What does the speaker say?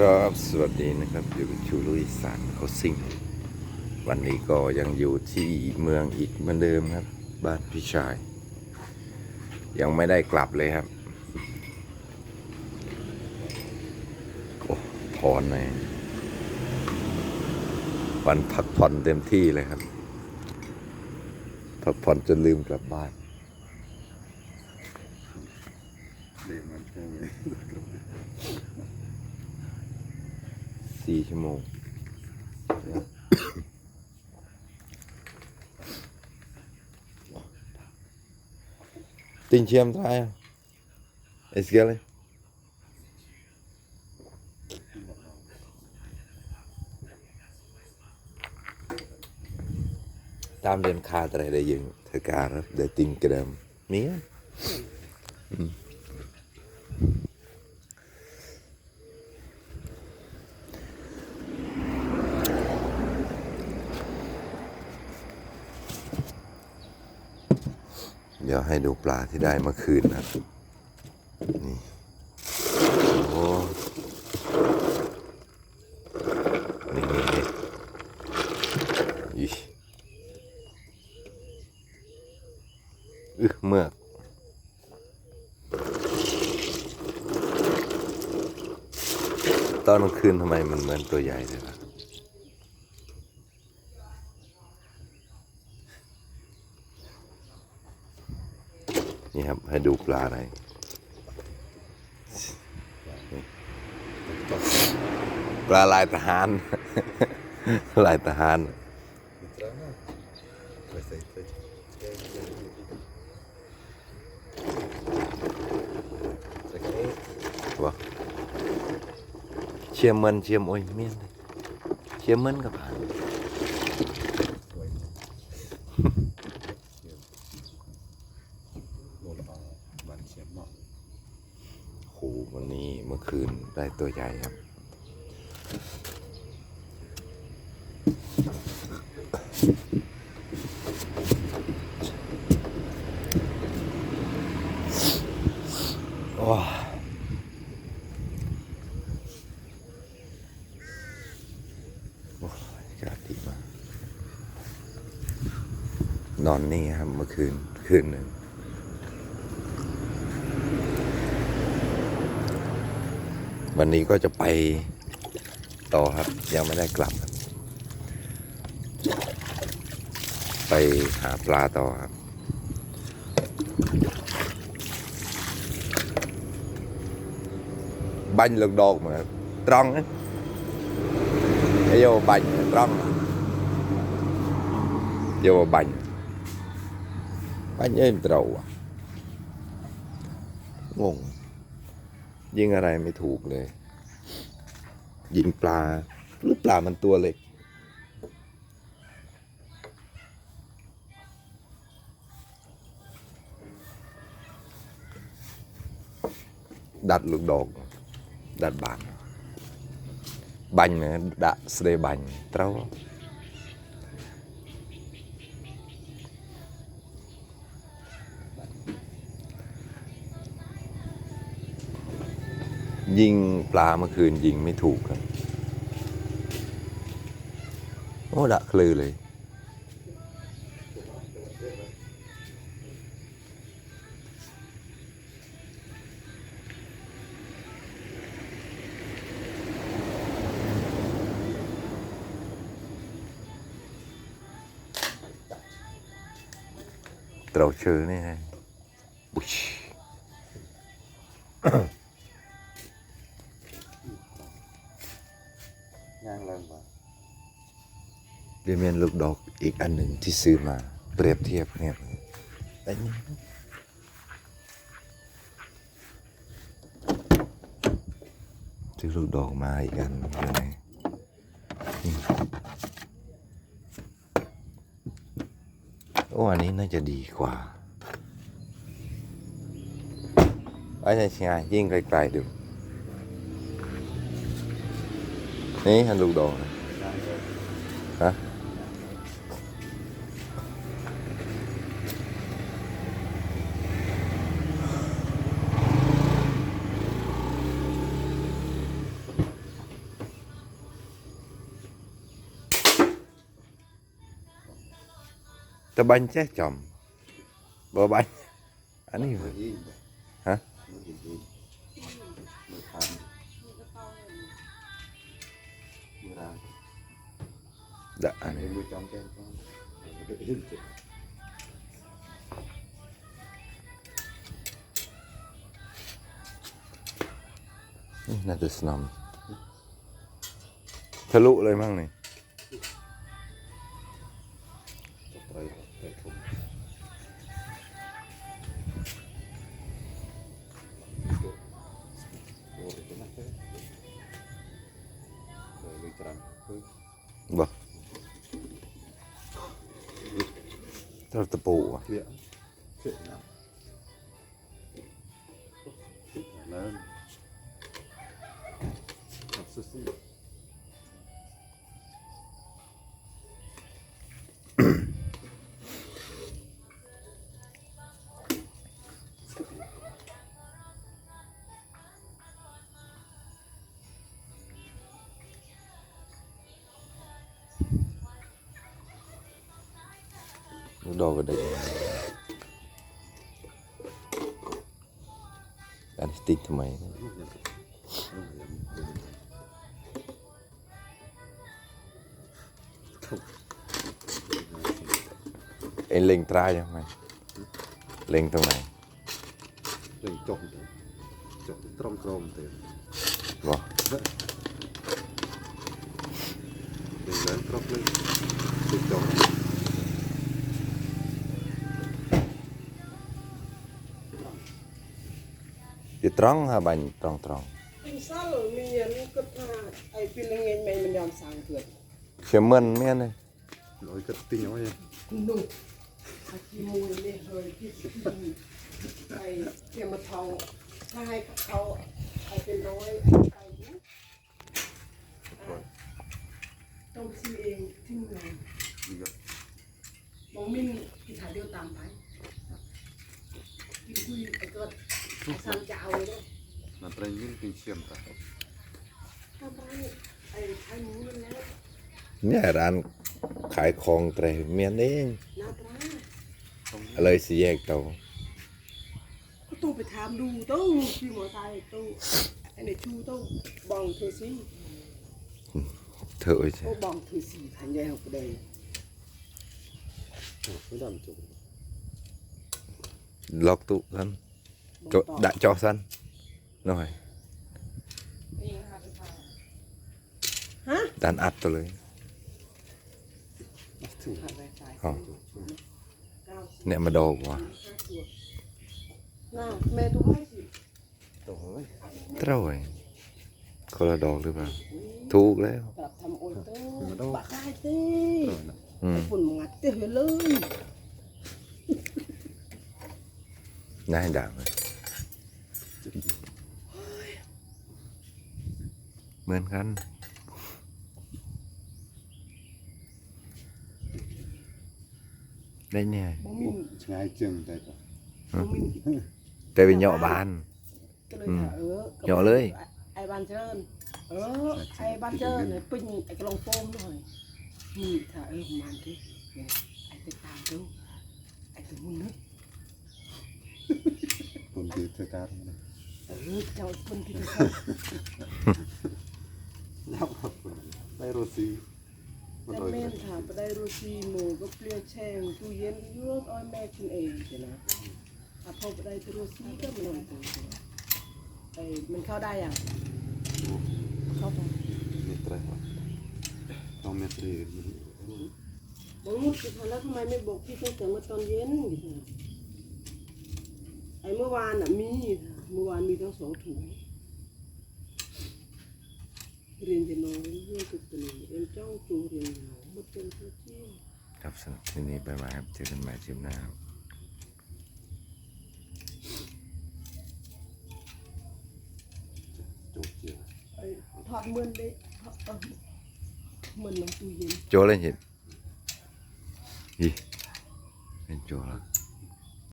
ครับ สวัสดีนะครับอยู่กับชูลุยสารเขาซิ่ง วันนี้ก็ยังอยู่ที่เมืองอีกเหมือนเดิมครับ บ้านพี่ชาย ยังไม่ได้กลับเลยครับ โอ้พรเลยวันพักผ่อนเต็มที่เลยครับ พักผ่อนจนลืมกลับบ้าน สี่ชั่วโมงติงเชียมทรายเอสเกลเลย ตามเรียนคาตรายได้ยิงเธอการเดติงกระดมมีอะ ยวให้ดูปลาที่ได้เมื่อคืนนะนี่โอ้นี่นี่นี่อีอึเมือกตอนกลางคืนทำไมมันเหมือนตัวใหญ่เลยล่ะ นี่ครับ ให้ดูปลาอะไรปลาลายทหาร ลายทหารวะเชียมมันเชียมโอ้ยเมียนเลยเชียมมันกับผ่าน โหวันนี้เมื่อคืนได้ตัวใหญ่ครับว้าโอ้ยอากาศดีมากนอนนี่ครับเมื่อคืน คืนหนึ่ง วันนี้ก็จะไปต่อครับ ยังไม่ได้กลับครับไปหาปลาต่อครับ banh lần đột mà tròn á cái vô banh tròn vô banh banh êm trầu à งง ยิงอะไรไม่ถูกเลย ยิงปลาหรือปลามันตัวเล็ก ดัดลูกดอกดัดบาน บัญนะดะสเดบัญเต้า ยิงปลาเมื่อคืนยิงไม่ถูกครับ โอ้ดะคลือเลย trầu trừ này này Bụi. ย่าง เรียนเรียนลูกดอกอีกอันหนึ่งที่ซื้อมาเปรียบเทียบเนี่ยไอ้นี่ซื้อลูกดอกมาอีกอันยู่ไหนนี่โอ้อันนี้น่าจะดีกว่าไอ้ใช่ใช่ยิ่งไกลๆดู นี่ฮันลูกดอกนะฮะ อ้นี้ยมือจอมแก้มก็ขึ้นเจ็บนี่น่าจะสนอมทะลุเลยมั้งนี่ ทอดตะปูอะเค ลียร์เลยร์นะเริ่มขับสู้ดอกก็ได้อันนี้ติดทำไมเอ็นเล็งตรายังไงเล็งตรงไหนเล่นจบจบตรงตรงเต็มบ่เล่นแล้วตรงเลยติดจบ อยู่ตรองฮะบันตรองตรอง Anh sao rồi mình nhận cất tha ai pin lên nghe mày mình làm sáng cười เชื่อมันเมียนเลย nói cái tiếng nói này nụ à chỉ mùi lên rồi cái gì ai kia mà thầu hai thầu ai เป็นร้อยไอ้เนี่ยต้องซื้อเองที่เมือง đi gặp มองมินกินถ่ายเดียวตามไปกินคุยไอ้เกิ ดไอ้ซันจะเอาเลย là trai những tình xiêm ta ถ้าไปไอ้ไอ้หมูนั่นแล้ว เนี่ยร้านขายของแต่เมียนเอง นาตรา เลยสิแยกเตา ก็ต้องไปถามดูตู้พี่หมอตายตู้ไอ้ในชูตู้บองเธอสิ เถอะใช่ โอ้บองเธอสิทันยายหกเดย cái đàn chủ ล็อกตุสัน โจดะจอสันหน่อยฮะดันอัดตัวเลยขาดไวไฟอ๋อเก้าสิบเนี่ยมาดอกว่ะห้าสิบน่าแม่ตัวให้สิ tổ ấy เท่าไหร่คนละดอกหรือเปล่าถูกแล้วปรับทำโอยตู้ปะได้เต้ rồi nè อืมฝุ่นมัดเต้เลยน่าให้ด่าเลยเห มือนกันได้เนี่ยบ่มิน ngay chừng tại บ่มินแต่เป็นเหยาะบาน ก็เลยถามเออเหยาะเลย ไอ้บานเจิญเออไอ้บานเจิญเนี่ยปิ้งไอ้กระลองโฟมหน่อยนี่ถ้าเออมันที่เนี่ยไอ้ติดตามดูไอ้ตัวมุนนึก cùng thì chơi cá này เออเจ้าคนที่จะ lắm đây rồi xí แต่แม่นถามไปได้รูซีหมูก็เปลี่ยนแช่งตู้เย็นเยอะอ้อยแม่กินเองเดี๋ยวนะถ้าพอไปได้ตัวรูซีก็มันหน่อยตัวไอ้มันเข้าได้ยังเข้าไป mệt rồi không mệt thì บอกมุดสิคะแล้วทำไมไม่บอกพี่ตั้งแต่เมื่อตอนเย็นไอ้เมื่อวานอะมี เมื่อวานมีทั้งสองถุง เรียนจะนอนเรื่องตุกตัวนี้เรียนจ้องจูเรียนหนาวมาเป็นตัวเที่ครับสำหรับที่นี้ไปมาครับเจอกันใหม่คลิปหน้าครับ chụp chiều ไอ้ทอดเมือนได้ทอดเหมือนน้ำตู้เย็นโจเลยเห็นยี่เป็นโจแล้ว